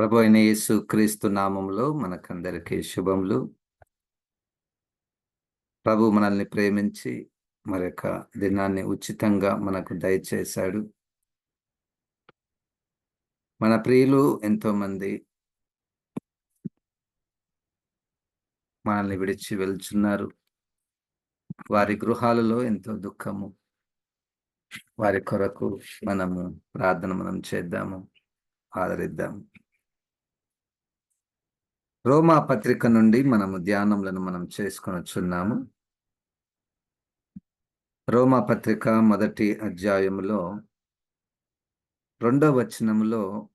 ప్రభు అయిన యేసు క్రీస్తు నామంలో మనకందరికీ శుభములు. ప్రభు మనల్ని ప్రేమించి మరొక దినాన్ని ఉచితంగా మనకు దయచేశాడు. మన ప్రియులు ఎంతోమంది మనల్ని విడిచి వెళ్తున్నారు వారి గృహాలలో ఎంతో దుఃఖము. వారి కొరకు మనము ప్రార్థన మనం చేద్దాము ఆదరిద్దాము. రోమా పత్రిక నుండి మనము ధ్యానములను మనం చేసుకొని వచ్చున్నాము. రోమా పత్రిక మొదటి అధ్యాయములో రెండవ వచనములో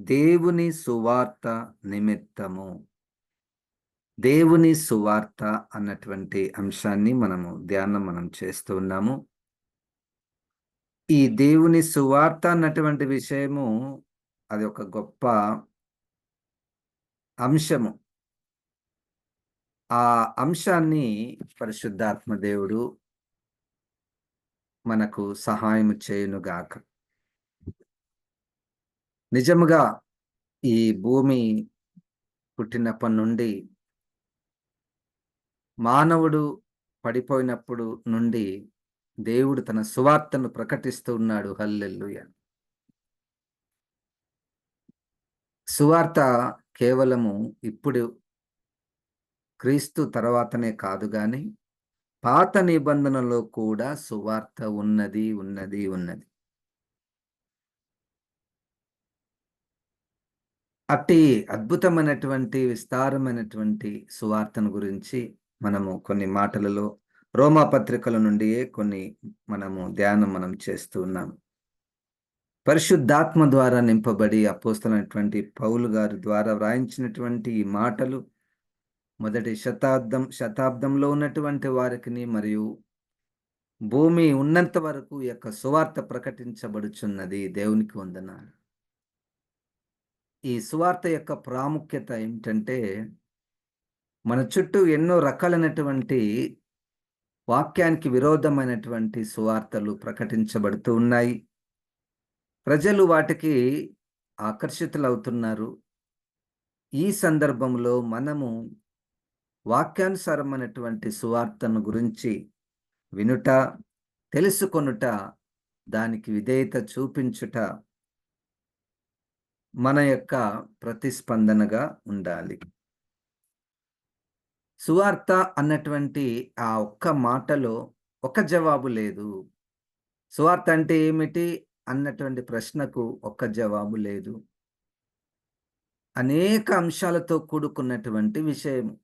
దేవుని సువార్త నిమిత్తము. దేవుని సువార్త అన్నటువంటి అంశాన్ని మనము ధ్యానం మనం చేస్తూ ఉన్నాము. ఈ దేవుని సువార్త అన్నటువంటి విషయము అది ఒక గొప్ప అంశము. ఆ అంశాన్ని పరిశుద్ధాత్మ దేవుడు మనకు సహాయం చేయునుగాక. నిజముగా ఈ భూమి పుట్టినప్పటి నుండి మానవుడు పడిపోయినప్పుడు నుండి దేవుడు తన సువార్తను ప్రకటిస్తూ ఉన్నాడు. హల్లెల్లుయ సువార్త కేవలము ఇప్పుడు క్రీస్తు తర్వాతనే కాదు కానీ పాత నిబంధనలో కూడా సువార్త ఉన్నది ఉన్నది ఉన్నది. అట్టి అద్భుతమైనటువంటి విస్తారమైనటువంటి సువార్తను గురించి మనము కొన్ని మాటలలో రోమా పత్రికల నుండియే కొన్ని మనము ధ్యానం మనం చేస్తూ ఉన్నాము. పరిశుద్ధాత్మ ద్వారా నింపబడి అపోస్తున్నటువంటి పౌలు గారి ద్వారా వ్రాయించినటువంటి ఈ మాటలు మొదటి శతాబ్దం శతాబ్దంలో ఉన్నటువంటి వారికి మరియు భూమి ఉన్నంత వరకు యొక్క సువార్త ప్రకటించబడుచున్నది. దేవునికి వందనాలు. ఈ సువార్త యొక్క ప్రాముఖ్యత ఏమిటంటే మన చుట్టూ ఎన్నో రకాలైనటువంటి వాక్యానికి విరోధమైనటువంటి సువార్తలు ప్రకటించబడుతూ ఉన్నాయి. ప్రజలు వాటికి ఆకర్షితులవుతున్నారు. ఈ సందర్భంలో మనము వాక్యానుసారమైనటువంటి సువార్తను గురించి వినుట తెలుసుకొనుట దానికి విధేయత చూపించుట మన యొక్క ప్రతిస్పందనగా ఉండాలి. సువార్త అన్నటువంటి ఆ ఒక్క మాటలో ఒక జవాబు లేదు. సువార్త అంటే ఏమిటి? అన్నటువంటి ప్రశ్నకు ఒక్క జవాబు లేదు. అనేక అంశాలతో కూడుకున్నటువంటి విషయం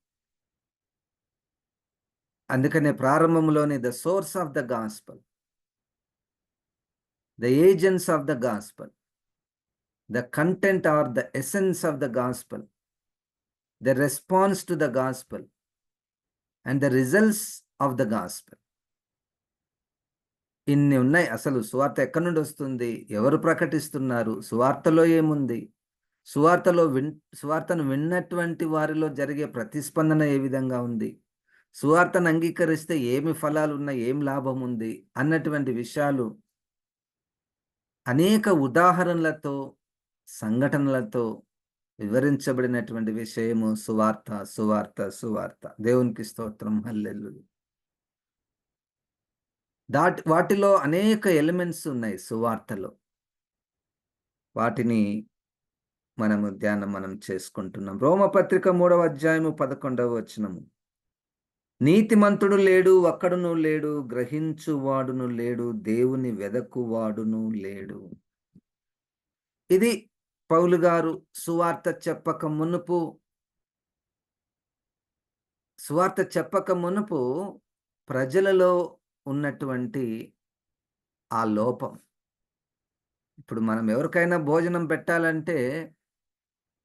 అందుకనే ప్రారంభంలోనే the source of the gospel. The agents of the gospel. The content or the essence of the gospel. The response to the gospel. And the results of the gospel. ఇన్ని ఉన్నాయి. అసలు సువార్త ఎక్కడి నుండి వస్తుంది? ఎవరు ప్రకటిస్తున్నారు? సువార్తలో ఏముంది? సువార్తలో విన్ సువార్తను విన్నటువంటి వారిలో జరిగే ప్రతిస్పందన ఏ విధంగా ఉంది? సువార్తను అంగీకరిస్తే ఏమి ఫలాలు ఉన్నాయి ఏం లాభం ఉంది? అన్నటువంటి విషయాలు అనేక ఉదాహరణలతో సంఘటనలతో వివరించబడినటువంటి విషయము సువార్త సువార్త సువార్త. దేవునికి స్తోత్రం. హల్లెల్లు దాటి వాటిలో అనేక ఎలిమెంట్స్ ఉన్నాయి సువార్తలో. వాటిని మనము ధ్యానం మనం చేసుకుంటున్నాం. రోమపత్రిక మూడవ అధ్యాయము పదకొండవ వచనము. నీతిమంతుడు లేడు ఒక్కడును లేడు గ్రహించువాడును లేడు దేవుని వెదకువాడును లేడు. ఇది పౌలు గారు సువార్త చెప్పక మునుపు సువార్త చెప్పక మునుపు ప్రజలలో ఉన్నటువంటి ఆ లోపం. ఇప్పుడు మనం ఎవరికైనా భోజనం పెట్టాలంటే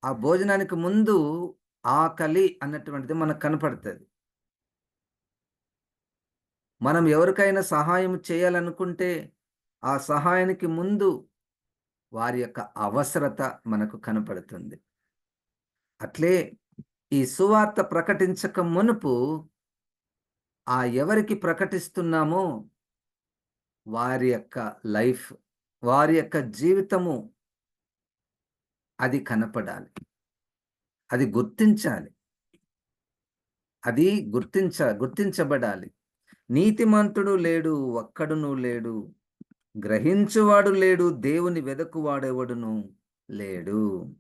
ఆ భోజనానికి ముందు ఆకలి అన్నటువంటిది మనకు కనపడుతుంది. మనం ఎవరికైనా సహాయం చేయాలనుకుంటే ఆ సహాయానికి ముందు వారి యొక్క అవసరత మనకు కనపడుతుంది. అట్లే ఈ సువార్త ప్రకటించక మునుపు ఆ ఎవరికి ప్రకటిస్తున్నామో వారి యొక్క లైఫ్ వారి యొక్క జీవితము అది కనపడాలి. అది గుర్తించాలి. అది గుర్తించ గుర్తించబడాలి. నీతిమంతుడు లేడు ఒక్కడును లేడు గ్రహించువాడు లేడు దేవుని వెదకువాడెవడును లేడు.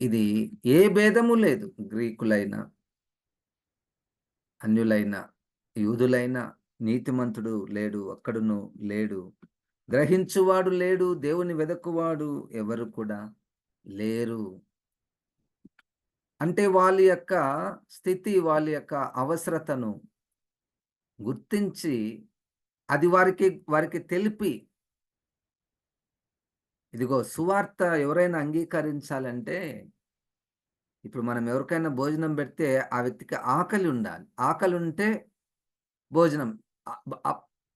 ఇది ఏ భేదము లేదు గ్రీకులైనా. అన్యులైన యూదులైన నీతిమంతుడు లేడు ఒక్కడును లేడు. గ్రహించువాడు లేడు దేవుని వెదకువాడు ఎవరు కూడా లేరు. అంటే వాళ్ళ యొక్క స్థితి వాళ్ళ యొక్క అవసరతను గుర్తించి అది వారికి వారికి తెలిపి ఇదిగో సువార్త ఎవరైనా అంగీకరించాలంటే ఇప్పుడు మనం ఎవరికైనా భోజనం పెడితే ఆ వ్యక్తికి ఆకలి ఉండాలి. ఆకలి ఉంటే భోజనం.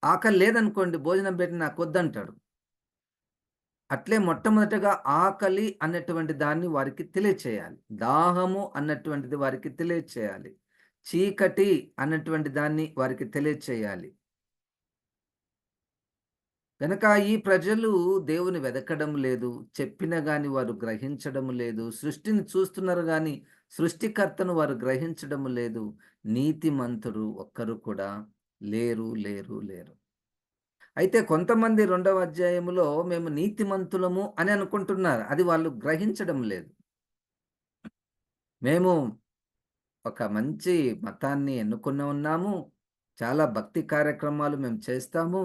ఆకలి లేదనుకోండి భోజనం పెట్టి నాకు వద్దంటాడు. అట్లే మొట్టమొదటగా ఆకలి అన్నటువంటి దాన్ని వారికి తెలియచేయాలి. దాహము అన్నటువంటిది వారికి తెలియచేయాలి. చీకటి అన్నటువంటి దాన్ని వారికి తెలియచేయాలి. కనుక ఈ ప్రజలు దేవుని వెదకడం లేదు చెప్పిన గాని వారు గ్రహించడం లేదు సృష్టిని చూస్తున్నారు కానీ సృష్టికర్తను వారు గ్రహించడం లేదు నీతిమంతుడు ఒక్కరు కూడా లేరు లేరు లేరు. అయితే కొంతమంది రెండవ అధ్యాయములో మేము నీతిమంతులము అని అనుకుంటున్నారు అది వాళ్ళు గ్రహించడం లేదు. మేము ఒక మంచి మతాన్ని ఎన్నుకున్న ఉన్నాము చాలా భక్తి కార్యక్రమాలు మేము చేస్తాము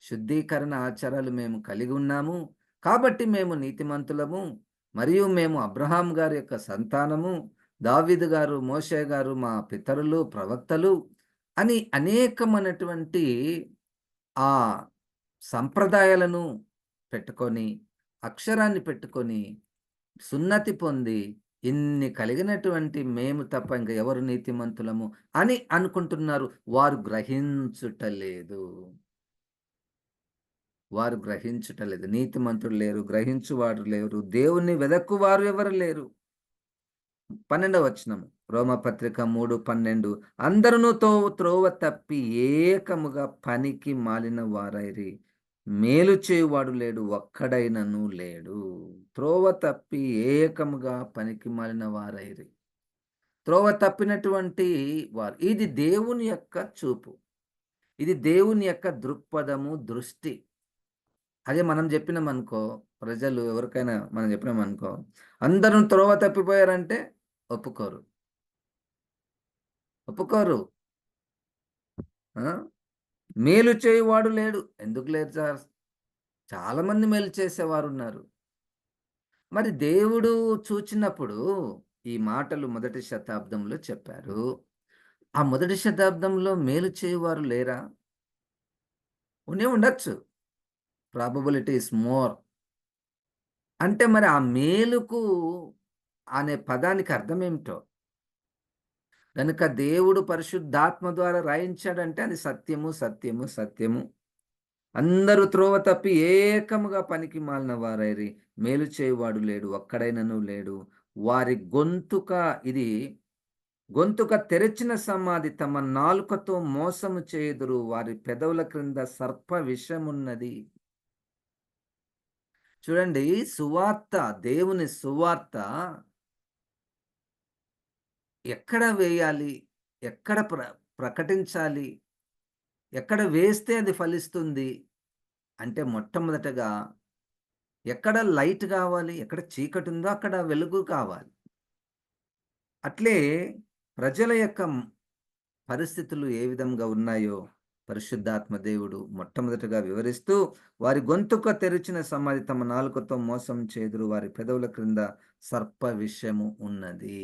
శుద్ధీకరణ ఆచారాలు మేము కలిగి ఉన్నాము. కాబట్టి మేము నీతిమంతులము. మరియు మేము అబ్రహాం గారి యొక్క సంతానము. దావిద్ గారు మోషే గారు మా పితరులు ప్రవక్తలు అని అనేకమైనటువంటి ఆ సంప్రదాయాలను పెట్టుకొని అక్షరాన్ని పెట్టుకొని సున్నతి పొంది ఇన్ని కలిగినటువంటి మేము తప్ప ఇంకా ఎవరు నీతిమంతులము అని అనుకుంటున్నారు. వారు గ్రహించుటలేదు వారు గ్రహించుట లేదు. నీతిమంతుడు లేరు గ్రహించువారు లేరు దేవుణ్ణి వెదక్కువారు ఎవరు లేరు. పన్నెండవ వచనము. రోమపత్రిక మూడు పన్నెండు. అందరూ తో త్రోవ తప్పి ఏకముగా పనికి మాలిన వారైరి. మేలు చేయువాడు లేడు ఒక్కడైనను లేడు. త్రోవ తప్పి ఏకముగా పనికి మాలిన వారైరి. త్రోవ తప్పినటువంటి వారు. ఇది దేవుని యొక్క చూపు. ఇది దేవుని యొక్క దృక్పథము దృష్టి. అదే మనం చెప్పినామనుకో ప్రజలు ఎవరికైనా మనం చెప్పినామనుకో అందరూ త్రోవ తప్పిపోయారంటే ఒప్పుకోరు. ఒప్పుకోరు. మేలు చేయువాడు లేడు. ఎందుకు లేరు సార్? చాలామంది మేలు చేసేవారు ఉన్నారు మరి దేవుడు చూచినప్పుడు ఈ మాటలు మొదటి శతాబ్దంలో చెప్పారు. ఆ మొదటి శతాబ్దంలో మేలు చేయువారు లేరా? ఉండే ఉండొచ్చు. ప్రాబబిలిటీ ఇస్ మోర్ అంటే మరి ఆ మేలుకు అనే పదానికి అర్థం ఏమిటో కనుక దేవుడు పరిశుద్ధాత్మ ద్వారా రాయించాడంటే అది సత్యము సత్యము సత్యము. అందరూ త్రోవ తప్పి ఏకముగా పనికి మాలిన వారైరి. మేలు చేయువాడు లేడు ఒక్కడైనను లేడు. వారి గొంతుక ఇది గొంతుక తెరచిన సమాధి తమ నాలుకతో మోసము చేయుదురు. వారి పెదవుల క్రింద సర్ప విషమున్నది. చూడండి సువార్త దేవుని సువార్త ఎక్కడ వేయాలి? ఎక్కడ ప్ర ప్రకటించాలి? ఎక్కడ వేస్తే అది ఫలిస్తుంది? అంటే మొట్టమొదటగా ఎక్కడ లైట్ కావాలి? ఎక్కడ చీకటి ఉందో అక్కడ వెలుగు కావాలి. అట్లే ప్రజల యొక్క పరిస్థితులు ఏ విధంగా ఉన్నాయో పరిశుద్ధాత్మ దేవుడు మొట్టమొదటిగా వివరిస్తూ వారి గొంతుక తెరిచిన సమాధి తమ నాలుకతో మోసం చేదురు. వారి పెదవుల క్రింద సర్ప విషయము ఉన్నది.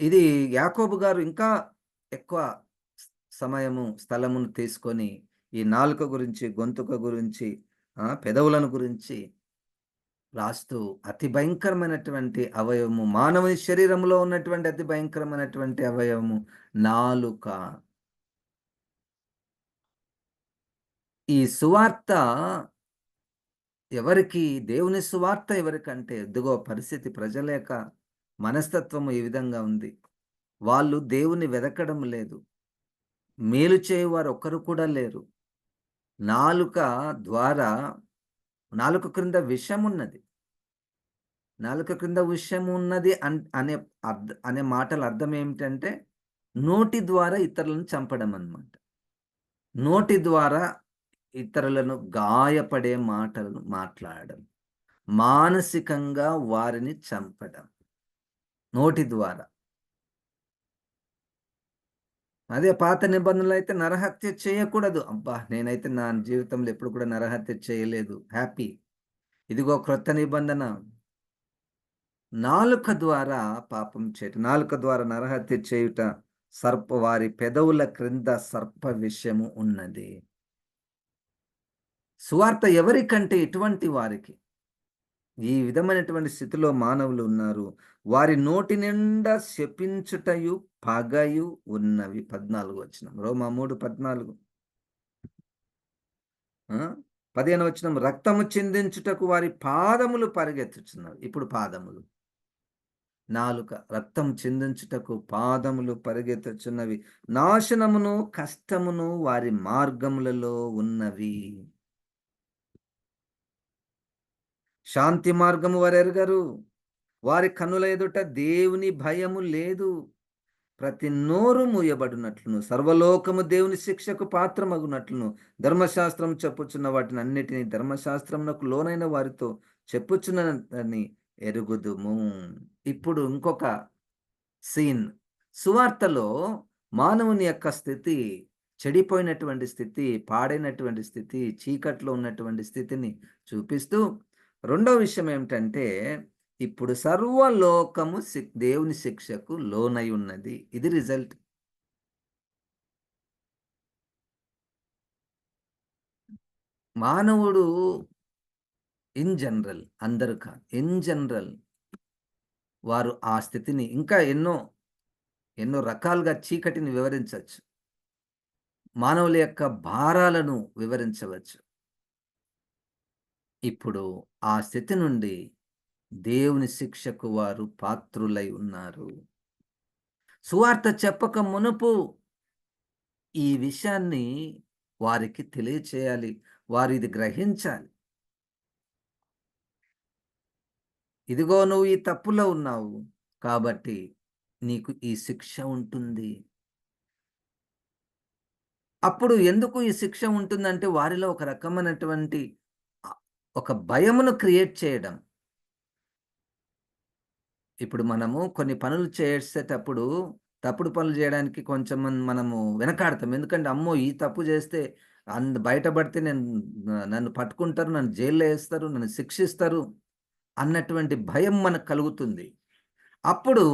ఇది యాకోబు గారు ఇంకా ఎక్కువ సమయము స్థలమును తీసుకొని ఈ నాలుక గురించి గొంతుక గురించి పెదవులను గురించి రాస్తూ అతి భయంకరమైనటువంటి అవయవము మానవుని శరీరంలో ఉన్నటువంటి అతి భయంకరమైనటువంటి అవయవము నాలుక. ఈ సువార్త ఎవరికి దేవుని సువార్త ఎవరికంటే ఎద్దుగో పరిస్థితి ప్రజల యొక్క మనస్తత్వము ఈ విధంగా ఉంది. వాళ్ళు దేవుని వెదకడం లేదు. మేలు చేయువారు ఒక్కరు కూడా లేరు. నాలుక ద్వారా నాలుక క్రింద విషం ఉన్నది నాలుక క్రింద విషం ఉన్నది అన్ అనే అర్థ అనే మాటల అర్థం ఏమిటంటే నోటి ద్వారా ఇతరులను చంపడం అన్నమాట నోటి ద్వారా ఇతరులను గాయపడే మాటలను మాట్లాడడం. మానసికంగా వారిని చంపడం. నోటి ద్వారా. అదే పాత నిబంధనలు అయితే నరహత్య చేయకూడదు. అబ్బా! నేనైతే నా జీవితంలో ఎప్పుడు కూడా నరహత్య చేయలేదు. హ్యాపీ. ఇదిగో క్రొత్త నిబంధన. నాలుక ద్వారా పాపం చేయట నాలుక ద్వారా నరహత్య చేయుట సర్ప వారి పెదవుల క్రింద సర్ప విషయము ఉన్నది. సువార్త ఎవరికంటే ఎటువంటి వారికి. ఈ విధమైనటువంటి స్థితిలో మానవులు ఉన్నారు. వారి నోటి నిండా శపించుటయు పగయు ఉన్నవి. పద్నాలుగు వచ్చిన రోమా మూడు పద్నాలుగు. పదిహేను వచ్చిన రక్తము చిందించుటకు వారి పాదములు పరిగెత్తుచున్నవి. ఇప్పుడు పాదములు. నాలుక. రక్తం చిందించుటకు పాదములు పరిగెత్తుచున్నవి. నాశనమును కష్టమును వారి మార్గములలో ఉన్నవి. శాంతి మార్గము వారు ఎరగరు వారి కనుల ఎదుట దేవుని భయము లేదు. ప్రతి నోరు మూయబడినట్లును సర్వలోకము దేవుని శిక్షకు పాత్రమగునట్లును. ధర్మశాస్త్రం చెప్పుచున్న వాటిని అన్నిటినీ ధర్మశాస్త్రంకు లోనైన వారితో చెప్పుచున్నదని ఎరుగుదుము. ఇప్పుడు ఇంకొక సీన్. సువార్తలో మానవుని యొక్క స్థితి చెడిపోయినటువంటి స్థితి పాడైనటువంటి స్థితి చీకట్లో ఉన్నటువంటి స్థితిని చూపిస్తూ రెండో విషయం ఏమిటంటే ఇప్పుడు సర్వలోకము దేవుని శిక్షకు లోనై ఉన్నది. ఇది రిజల్ట్. మానవుడు ఇన్ జనరల్ అందరు కాదు. ఇన్ జనరల్ వారు ఆ స్థితిని ఇంకా ఎన్నో ఎన్నో రకాలుగా చీకటిని వివరించవచ్చు. మానవుల యొక్క భారాలను వివరించవచ్చు. ఇప్పుడు ఆ స్థితి నుండి దేవుని శిక్షకు వారు పాత్రులై ఉన్నారు. సువార్త చెప్పక మునుపు ఈ విషయాన్ని వారికి తెలియచేయాలి వారు ఇది గ్రహించాలి. ఇదిగో నువ్వు ఈ తప్పులో ఉన్నావు కాబట్టి నీకు ఈ శిక్ష ఉంటుంది. అప్పుడు ఎందుకు ఈ శిక్ష ఉంటుందంటే వారిలో ఒక రకమైనటువంటి ఒక భయమును క్రియేట్ చేయడం. ఇప్పుడు మనము కొన్ని పనులు చేసేటప్పుడు తప్పుడు పనులు చేయడానికి కొంచెం మనము వెనకాడతాం. ఎందుకంటే అమ్మో! ఈ తప్పు చేస్తే అంద బయటపడితే నేను నన్ను పట్టుకుంటారు నన్ను జైల్లో వేస్తారు నన్ను శిక్షిస్తారు అన్నటువంటి భయం మనకు కలుగుతుంది. అప్పుడు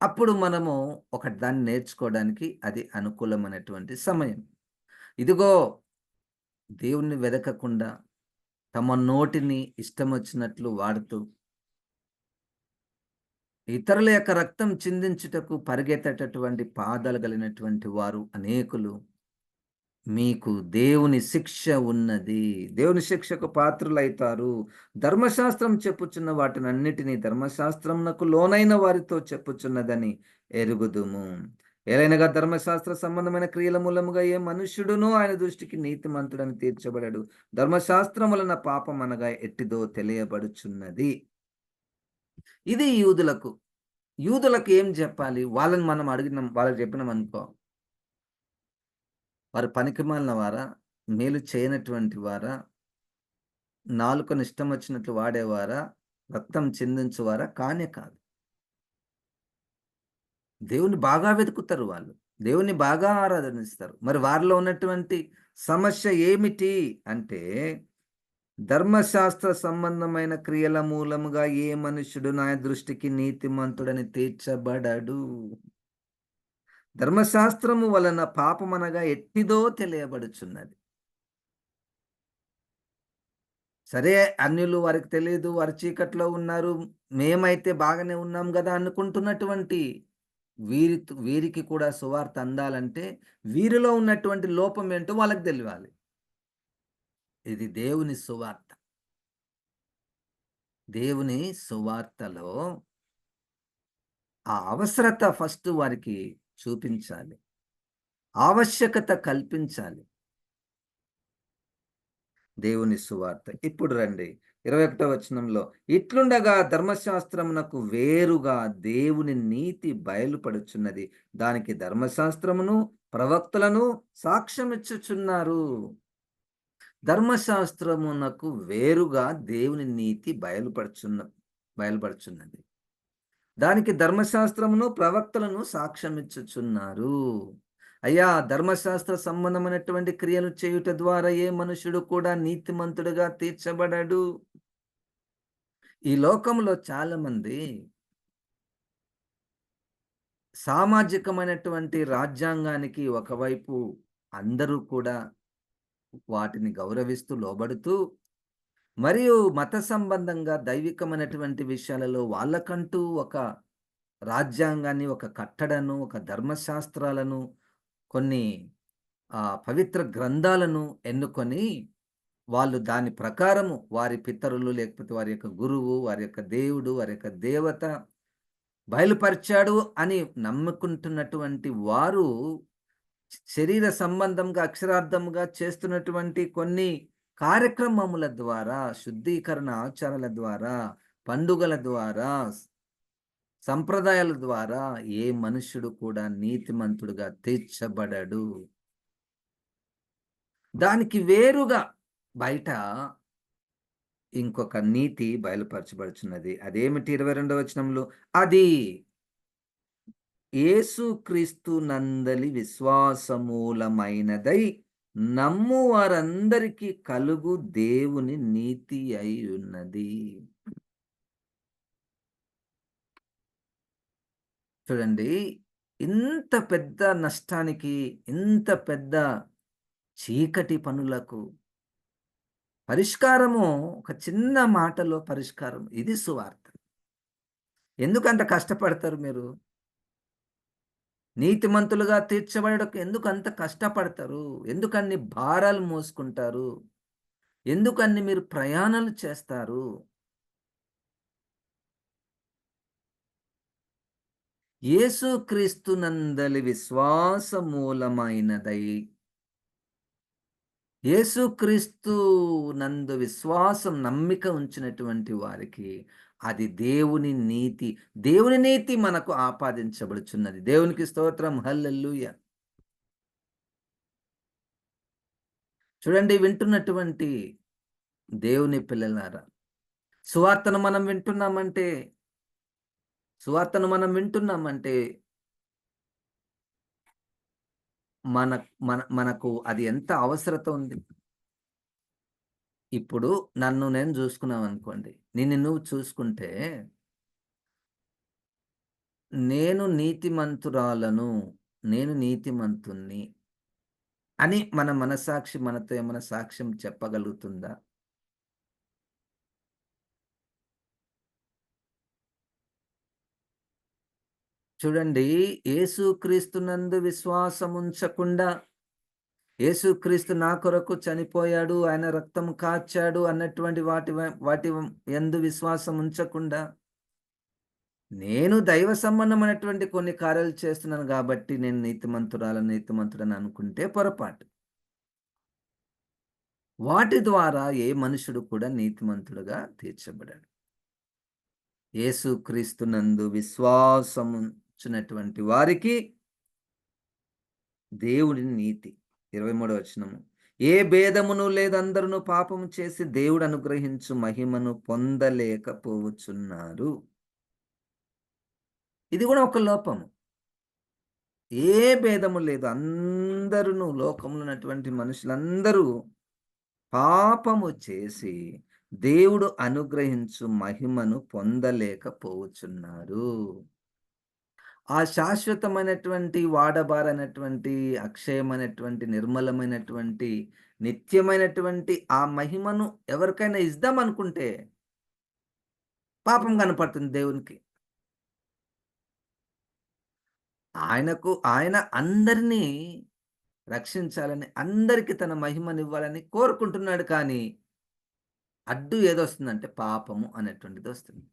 అప్పుడు మనము ఒక దాన్ని నేర్చుకోవడానికి అది అనుకూలమైనటువంటి సమయం. ఇదిగో! దేవుణ్ణి వెదకకుండా తమ నోటిని ఇష్టం వచ్చినట్లు వాడుతూ ఇతరుల యొక్క రక్తం చిందించుటకు పరిగెత్తేటటువంటి పాదాలు కలిగినటువంటి వారు అనేకులు. మీకు దేవుని శిక్ష ఉన్నది. దేవుని శిక్షకు పాత్రులైతారు. ధర్మశాస్త్రం చెప్పుచున్న వాటిని అన్నిటినీ ధర్మశాస్త్రంనకు లోనైన వారితో చెప్పుచున్నదని ఎరుగుదుము. ఏలైనగా ధర్మశాస్త్ర సంబంధమైన క్రియల మూలముగా ఏ మనుష్యుడునో ఆయన దృష్టికి నీతిమంతుడని తీర్చబడాడు. ధర్మశాస్త్రం వలన పాపం అనగా ఎట్టిదో తెలియబడుచున్నది. ఇది యూదులకు. యూదులకు ఏం చెప్పాలి? వాళ్ళని మనం అడిగినాం వాళ్ళకి చెప్పినాం అనుకో. వారు పనికిమాలిన వారా? మేలు చేయనటువంటి వారా? నాలుకను ఇష్టం వచ్చినట్లు వాడేవారా? రక్తం చెందించేవారా? కానే కాదు. దేవుని బాగా వెతుకుతారు వాళ్ళు. దేవుని బాగా ఆరాధనిస్తారు మరి వారిలో ఉన్నటువంటి సమస్య ఏమిటి? అంటే ధర్మశాస్త్ర సంబంధమైన క్రియల మూలముగా ఏ మనుషుడు నా దృష్టికి నీతిమంతుడని తీర్చబడడు. ధర్మశాస్త్రము వలన పాపమనగా ఎట్టిదో తెలియబడుచున్నది. సరే అన్యులు వారికి తెలియదు వారి చీకట్లో ఉన్నారు మేమైతే బాగానే ఉన్నాం కదా అనుకుంటున్నటువంటి వీరి వీరికి కూడా సువార్త అందాలంటే వీరిలో ఉన్నటువంటి లోపం ఏంటో వాళ్ళకి తెలియాలి. ఇది దేవుని సువార్త. దేవుని సువార్తలో ఆ అవసరత ఫస్ట్ వారికి చూపించాలి. ఆవశ్యకత కల్పించాలి. దేవుని సువార్త. ఇప్పుడు రండి. ఇరవై ఒకటో వచనంలో ఇట్లుండగా ధర్మశాస్త్రమునకు వేరుగా దేవుని నీతి బయలుపడుచున్నది. దానికి ధర్మశాస్త్రమును ప్రవక్తలను సాక్ష్యమిచ్చుచున్నారు. ధర్మశాస్త్రమునకు వేరుగా దేవుని నీతి బయలుపడుచున్న బయలుపడుచున్నది దానికి ధర్మశాస్త్రమును ప్రవక్తలను సాక్ష్యమిచ్చుచున్నారు. అయ్యా ధర్మశాస్త్ర సంబంధమైనటువంటి క్రియలు చేయుట ద్వారా ఏ మనుషుడు కూడా నీతిమంతుడుగా తీర్చబడడు. ఈ లోకంలో చాలా మంది సామాజికమైనటువంటి రాజ్యాంగానికి ఒకవైపు అందరూ కూడా వాటిని గౌరవిస్తూ లోబడుతూ మరియు మత సంబంధంగా దైవికమైనటువంటి విషయాలలో వాళ్ళకంటూ ఒక రాజ్యాంగాన్ని ఒక కట్టడను ఒక ధర్మశాస్త్రాలను కొన్ని పవిత్ర గ్రంథాలను ఎన్నుకొని వాళ్ళు దాని ప్రకారము వారి పితరులు లేకపోతే వారి యొక్క గురువు వారి యొక్క దేవుడు వారి యొక్క దేవత బయలుపరిచాడు అని నమ్ముకుంటున్నటువంటి వారు శరీర సంబంధంగా అక్షరార్థంగా చేస్తున్నటువంటి కొన్ని కార్యక్రమముల ద్వారా శుద్ధీకరణ ఆచారాల ద్వారా పండుగల ద్వారా సంప్రదాయాల ద్వారా ఏ మనుష్యుడు కూడా నీతిమంతుడుగా తీర్చబడడు. దానికి వేరుగా బయట ఇంకొక నీతి బయలుపరచబడుచున్నది. అదేమిటి ఇరవై రెండవ వచనంలో? అది ఏసుక్రీస్తు నందలి విశ్వాసమూలమైనదై నమ్ము వారందరికీ కలుగు దేవుని నీతి అయి ఉన్నది చూడండి ఇంత పెద్ద నష్టానికి ఇంత పెద్ద చీకటి పనులకు పరిష్కారము ఒక చిన్న మాటలో పరిష్కారం ఇది సువార్త. ఎందుకంత కష్టపడతారు మీరు? నీతిమంతులుగా తీర్చబడకు ఎందుకు అంత కష్టపడతారు? ఎందుకన్ని భారాలు మోసుకుంటారు? ఎందుకన్ని మీరు ప్రయాణాలు చేస్తారు? నందలి విశ్వాస మూలమైనదై యేసుక్రీస్తు నందు విశ్వాసం నమ్మిక ఉంచినటువంటి వారికి అది దేవుని నీతి. దేవుని నీతి మనకు ఆపాదించబడుచున్నది. దేవునికి స్తోత్రం. హల్లెల్లుయ చూడండి వింటున్నటువంటి దేవుని పిల్లలారా సువార్తను మనం వింటున్నామంటే సువార్తను మనం వింటున్నామంటే మన మన మనకు అది ఎంత అవసరత ఉంది? ఇప్పుడు నన్ను నేను చూసుకున్నాం అనుకోండి నిన్ను నువ్వు చూసుకుంటే నేను నీతిమంతురాలను నేను నీతిమంతుణ్ణి అని మన మనసాక్షి మనతో ఏమైనా సాక్ష్యం చెప్పగలుగుతుందా? చూడండి ఏసుక్రీస్తునందు విశ్వాసం ఉంచకుండా యేసుక్రీస్తు నా కొరకు చనిపోయాడు ఆయన రక్తం కాచాడు అన్నటువంటి వాటి వాటి ఎందు విశ్వాసం ఉంచకుండా నేను దైవ సంబంధమైనటువంటి కొన్ని కార్యాలు చేస్తున్నాను కాబట్టి నేను నీతిమంతురాల నీతిమంతుడని అనుకుంటే పొరపాటు. వాటి ద్వారా ఏ మనుషుడు కూడా నీతిమంతుడుగా తీర్చబడాడు. యేసుక్రీస్తునందు విశ్వాసం ఉంచినటువంటి వారికి దేవుడి నీతి ఇరవై మూడో వచనము. ఏ భేదమును లేదందరూ పాపము చేసి దేవుడు అనుగ్రహించు మహిమను పొందలేకపోవచ్చున్నారు. ఇది కూడా ఒక లోపము. ఏ భేదము లేదు. అందరూ లోకంలో ఉన్నటువంటి మనుషులందరూ పాపము చేసి దేవుడు అనుగ్రహించు మహిమను పొందలేకపోవచ్చున్నారు. ఆ శాశ్వతమైనటువంటి వాడబారనటువంటి అక్షయమైనటువంటి నిర్మలమైనటువంటి నిత్యమైనటువంటి ఆ మహిమను ఎవరికైనా ఇద్దాం అనుకుంటే పాపం కనపడుతుంది దేవునికి. ఆయనకు ఆయన అందరినీ రక్షించాలని అందరికీ తన మహిమనివ్వాలని కోరుకుంటున్నాడు కానీ అడ్డు ఏదొస్తుందంటే పాపము అనేటువంటిది వస్తుంది.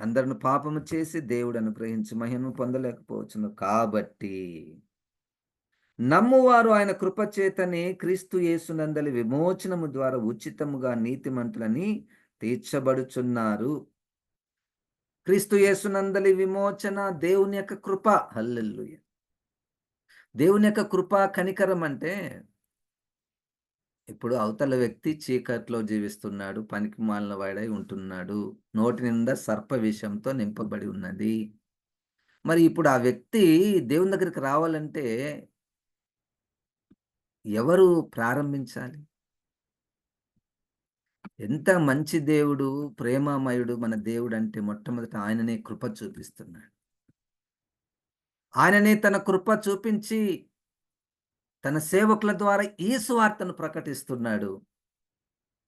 అందరిని పాపము చేసి దేవుడు అనుగ్రహించి మహిమను పొందలేకపోవచ్చును. కాబట్టి నమ్మువారు ఆయన కృపచేతనే క్రీస్తు యేసునందలి విమోచనము ద్వారా ఉచితముగా నీతిమంతులని తీర్చబడుచున్నారు. క్రీస్తు యేసునందలి విమోచన దేవుని యొక్క కృప. హల్లెల్లుయ దేవుని యొక్క కృప కనికరం అంటే ఇప్పుడు అవతల వ్యక్తి చీకట్లో జీవిస్తున్నాడు పనికి మాలిన వాడై ఉంటున్నాడు. నోటి నిండా సర్ప విషయంతో నింపబడి ఉన్నది. మరి ఇప్పుడు ఆ వ్యక్తి దేవుని దగ్గరికి రావాలంటే ఎవరు ప్రారంభించాలి? ఎంత మంచి దేవుడు ప్రేమామయుడు మన దేవుడు అంటే మొట్టమొదట ఆయననే కృప చూపిస్తున్నాడు. ఆయననే తన కృప చూపించి తన సేవకుల ద్వారా ఈ సువార్తను ప్రకటిస్తున్నాడు.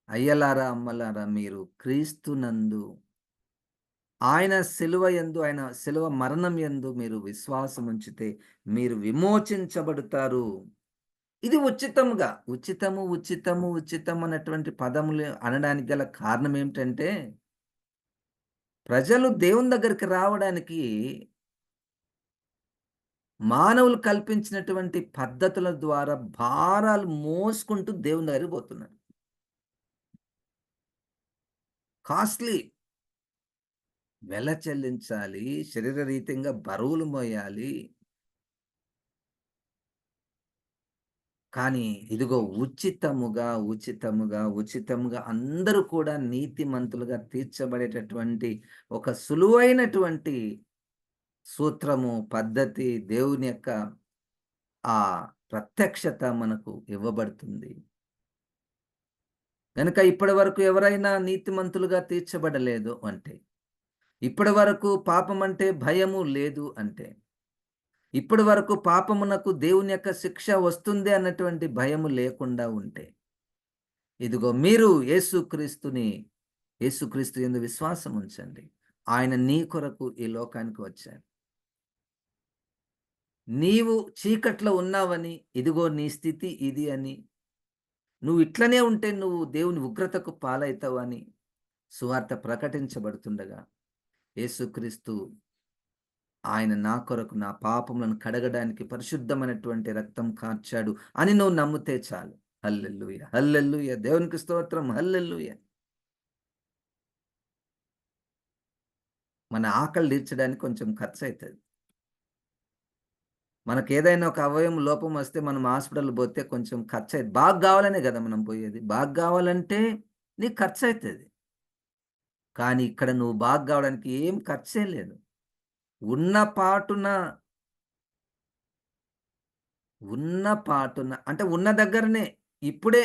అయ్యలారా అమ్మలారా మీరు క్రీస్తునందు ఆయన సిలువ ఎందు ఆయన సిలువ మరణం ఎందు మీరు విశ్వాసం ఉంచితే మీరు విమోచించబడతారు. ఇది ఉచితముగా ఉచితము ఉచితము ఉచితం అన్నటువంటి పదములు అనడానికి గల కారణం ఏమిటంటే ప్రజలు దేవుని దగ్గరికి రావడానికి మానవులు కల్పించినటువంటి పద్ధతుల ద్వారా భారాలు మోసుకుంటూ దేవుని దగ్గరికి పోతున్నాడు కాస్ట్లీ. వెల చెల్లించాలి శరీర రీతిగా బరువులు మోయాలి. కానీ ఇదిగో ఉచితముగా ఉచితముగా ఉచితముగా అందరూ కూడా నీతిమంతులుగా తీర్చబడేటటువంటి ఒక సులువైనటువంటి సూత్రము పద్ధతి దేవుని యొక్క ఆ ప్రత్యక్షత మనకు ఇవ్వబడుతుంది. కనుక ఇప్పటి వరకు ఎవరైనా నీతిమంతులుగా తీర్చబడలేదు అంటే ఇప్పటి వరకు పాపం అంటే భయము లేదు అంటే ఇప్పటి వరకు పాపమునకు దేవుని యొక్క శిక్ష వస్తుంది అన్నటువంటి భయము లేకుండా ఉంటే ఇదిగో మీరు యేసుక్రీస్తుని యేసుక్రీస్తు ఎందు విశ్వాసం ఉంచండి. ఆయన నీ కొరకు ఈ లోకానికి వచ్చాడు. నీవు చీకట్లో ఉన్నావని ఇదిగో నీ స్థితి ఇది అని. నువ్వు ఇట్లనే ఉంటే నువ్వు దేవుని ఉగ్రతకు పాలవుతావని సువార్త ప్రకటించబడుతుండగా యేసుక్రీస్తు ఆయన నా కొరకు నా పాపములను కడగడానికి పరిశుద్ధమైనటువంటి రక్తం కార్చాడు అని నువ్వు నమ్మితే చాలు. హల్లెల్లుయ హల్లెల్లుయ దేవునికి స్తోత్రం హల్లెల్లుయ మన ఆకలి తీర్చడానికి కొంచెం ఖర్చు అవుతుంది మనకు ఏదైనా ఒక అవయవం లోపం వస్తే మనం హాస్పిటల్ పోతే కొంచెం ఖర్చు అవుతుంది బాగా కావాలనే కదా మనం పోయేది. బాగా కావాలంటే నీకు ఖర్చు అవుతుంది కానీ ఇక్కడ నువ్వు బాగా కావడానికి ఏం ఖర్చే లేదు. ఉన్న పాటున ఉన్న పాటున అంటే ఉన్న దగ్గరనే ఇప్పుడే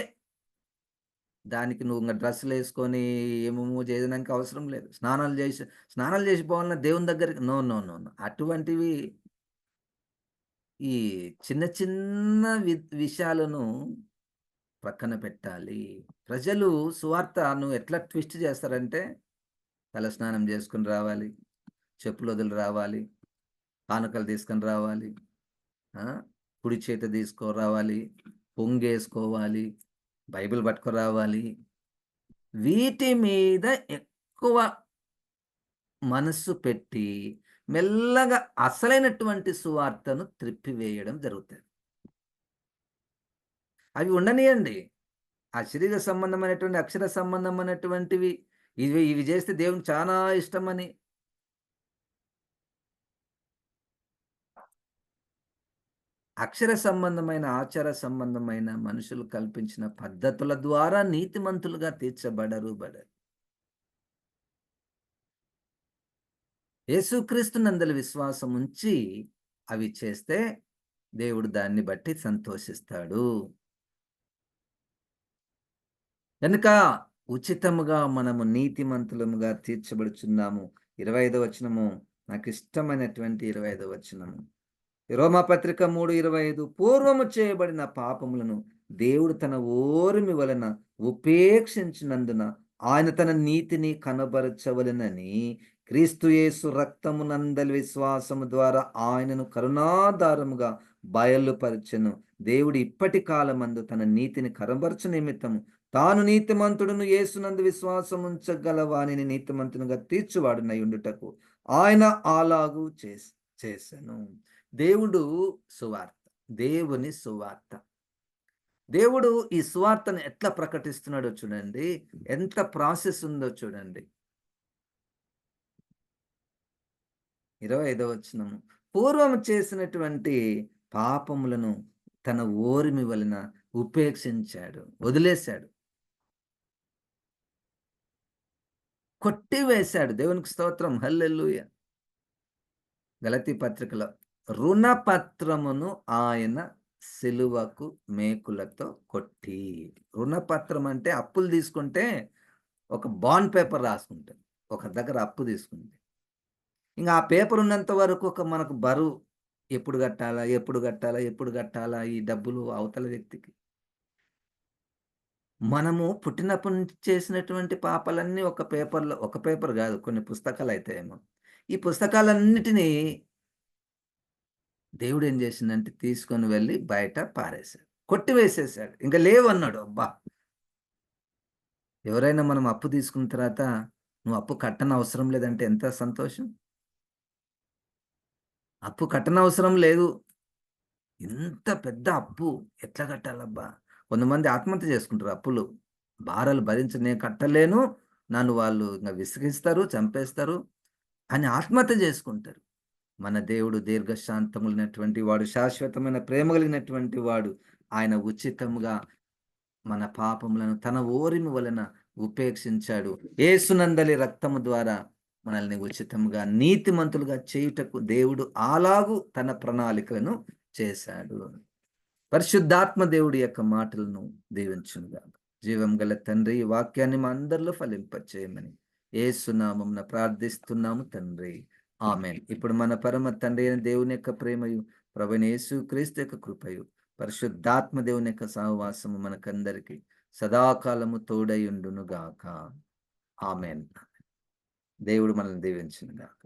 దానికి నువ్వు ఇంకా డ్రెస్సులు వేసుకొని ఏమేమో చేయడానికి అవసరం లేదు. స్నానాలు చేసి స్నానాలు చేసి పోవాలన్నా దేవుని దగ్గరికి నో నో నో నో. అటువంటివి ఈ చిన్న చిన్న వి విషయాలను ప్రక్కన పెట్టాలి. ప్రజలు సువార్త నువ్వు ఎట్లా ట్విస్ట్ చేస్తారంటే తలస్నానం చేసుకుని రావాలి చెప్పులు వదిలి రావాలి కానుకలు తీసుకొని రావాలి కుడి చేత తీసుకో రావాలి పొంగేసుకోవాలి బైబిల్ పట్టుకొని రావాలి. వీటి మీద ఎక్కువ మనస్సు పెట్టి మెల్లగా అసలైనటువంటి సువార్తను త్రిప్పివేయడం జరుగుతుంది. అవి ఉండనియండి. ఆ శరీర సంబంధమైనటువంటి అక్షర సంబంధమైనటువంటివి ఇవి ఇవి చేస్తే దేవుని చాలా ఇష్టమని. అక్షర సంబంధమైన ఆచార సంబంధమైన మనుషులు కల్పించిన పద్ధతుల ద్వారా నీతిమంతులుగా తీర్చబడరు బడరు. యేసుక్రీస్తు నందలి విశ్వాసం ఉంచి అవి చేస్తే దేవుడు దాన్ని బట్టి సంతోషిస్తాడు. కనుక ఉచితముగా మనము నీతిమంతులముగా తీర్చబడుచున్నాము. ఇరవై ఐదవ వచనము నాకు ఇష్టమైనటువంటి ఇరవై ఐదవ వచనము. రోమపత్రిక మూడు ఇరవై ఐదు పూర్వము చేయబడిన పాపములను దేవుడు తన ఓర్మి వలన ఉపేక్షించినందున ఆయన తన నీతిని కనబరచవలనని క్రీస్తుయేసు రక్తమునందలి విశ్వాసము ద్వారా ఆయనను కరుణాధారముగా బయలుపరచను. దేవుడు ఇప్పటి కాలమందు తన నీతిని కనబరచు నిమిత్తము తాను నీతిమంతుడును యేసునందు విశ్వాసం ఉంచగల వాణిని నీతిమంతునిగా తీర్చువాడునై ఆయన అలాగు చేశాను దేవుడు సువార్త దేవుని సువార్త. దేవుడు ఈ సువార్తను ఎట్లా ప్రకటిస్తున్నాడో చూడండి. ఎంత ప్రాసెస్ ఉందో చూడండి. ఇరవై ఐదవ వచనము. పూర్వం చేసినటువంటి పాపములను తన ఓరిమి వలన ఉపేక్షించాడు వదిలేశాడు. కొట్టివేశాడు. దేవునికి స్తోత్రం. హల్లెల్లుయ గలతి పత్రికలో రుణపత్రమును ఆయన సిలువకు మేకులతో కొట్టి. రుణపత్రం అంటే అప్పులు తీసుకుంటే ఒక బాండ్ పేపర్ రాసుకుంటుంది. ఒక దగ్గర అప్పు తీసుకుంటే ఇంకా ఆ పేపర్ ఉన్నంత వరకు ఒక మనకు బరువు ఎప్పుడు కట్టాలా ఎప్పుడు కట్టాలా ఎప్పుడు కట్టాలా ఈ డబ్బులు అవతల వ్యక్తికి. మనము పుట్టినప్పటి నుంచి చేసినటువంటి పాపాలన్నీ ఒక పేపర్లో ఒక పేపర్ కాదు కొన్ని పుస్తకాలు అయితే ఏమో. ఈ పుస్తకాలన్నిటినీ దేవుడు ఏం చేసిందంటే తీసుకొని వెళ్ళి బయట పారేశాడు. కొట్టివేసేసాడు ఇంకా లేవు అన్నాడు అబ్బా! ఎవరైనా మనం అప్పు తీసుకున్న తర్వాత నువ్వు అప్పు కట్టన అవసరం లేదంటే ఎంత సంతోషం? అప్పు కట్టన అవసరం లేదు. ఇంత పెద్ద అప్పు ఎట్లా కట్టాలబ్బా? కొంతమంది ఆత్మహత్య చేసుకుంటారు అప్పులు. భారాలు భరించి నేను కట్టలేను. నన్ను వాళ్ళు ఇంకా విసిగిస్తారు చంపేస్తారు అని ఆత్మహత్య చేసుకుంటారు. మన దేవుడు దీర్ఘశాంతములైనటువంటి వాడు శాశ్వతమైన ప్రేమ కలిగినటువంటి వాడు ఆయన ఉచితముగా మన పాపములను తన ఓరిమి వలన ఉపేక్షించాడు. ఏసునందలి రక్తము ద్వారా మనల్ని ఉచితంగా నీతిమంతులుగా చేయుటకు దేవుడు అలాగూ తన ప్రణాళికలను చేశాడు. పరిశుద్ధాత్మ దేవుడి యొక్క మాటలను దీవించునుగా జీవం గల తండ్రి వాక్యాన్ని మా అందరిలో ఫలింపచేయమని ఏసునామం ప్రార్థిస్తున్నాము తండ్రి. ఆమె ఇప్పుడు మన పరమ తండ్రి అయిన దేవుని యొక్క ప్రేమయు ప్రభనేసు క్రీస్తు యొక్క కృపయు పరిశుద్ధాత్మ దేవుని యొక్క సహవాసము మనకందరికి సదాకాలము తోడయుండును గాక ఆమెన్. దేవుడు మనల్ని దీవించును గాక